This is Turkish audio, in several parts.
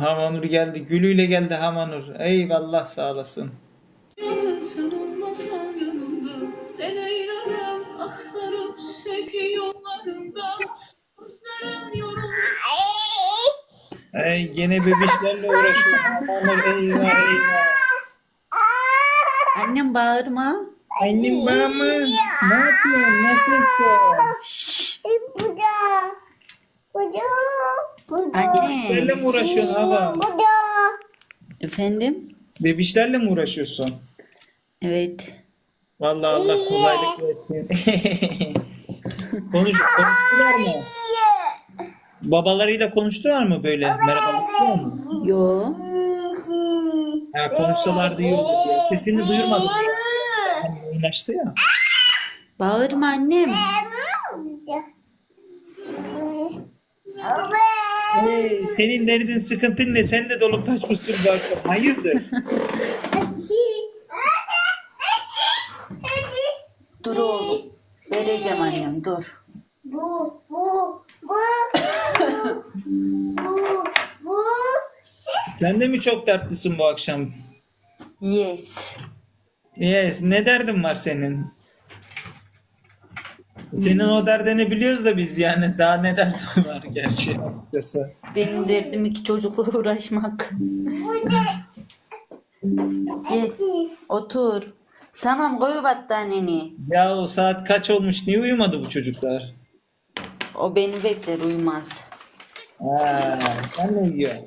Hamanur geldi. Gülüyle geldi Hamanur. Eyvallah sağ olasın. Ey gene bebişlerle uğraşıyor. Eyvah eyvah. Annem bağırma. Annem babamı ne yapıyorsun? Nasılsın? Burada. Burada. Burada. Bebişlerle Anne. mi uğraşıyorsun hala? Burada. Efendim? Bebişlerle mi uğraşıyorsun? Evet. Vallahi Allah kolaylık versin. Konuş, konuştular mı? Babalarıyla konuştular mı böyle? Merhabalıklar mı? Yo. Ya konuşsalardı iyi olur diye. Sesini. Hani oynaştı ya. Bağırma annem. Hey, senin derdin sıkıntın ne? Sen de dolup taşmışsın bu akşam. Hayırdır? Dur oğlum. Vereceğim annem dur. Bu, bu, bu, bu, bu. Sen de mi çok dertlisin bu akşam? Yes. Yes. Ne derdin var senin? Senin o derdini biliyoruz da biz yani. Daha ne derdin var gerçi açıkçası. Benim derdim iki çocukla uğraşmak. Gel. Otur. Tamam koy battaniyeni. Ya o saat kaç olmuş? Niye uyumadı bu çocuklar? O beni bekler uyumaz. Ha, sen ne uyuyorsun?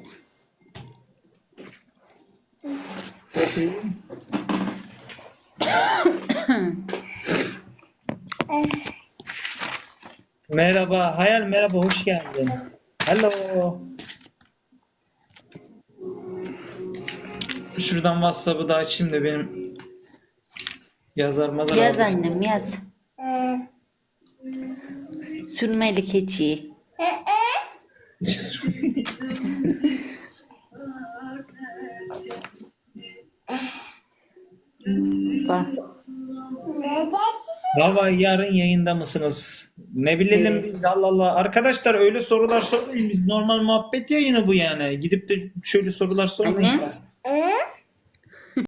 Peki. merhaba, Hayal merhaba, hoş geldin. Hello. Şuradan WhatsApp'ı da açayım da benim yazar mazar Yaz aldım. annem yaz. Sürmeli keçi. Bak. Baba yarın yayında mısınız? Ne bilelim Evet. biz Allah Allah. Arkadaşlar öyle sorular sormayın biz. Normal muhabbet yayını bu yani. Gidip de şöyle sorular sormayın. Anne? Hı?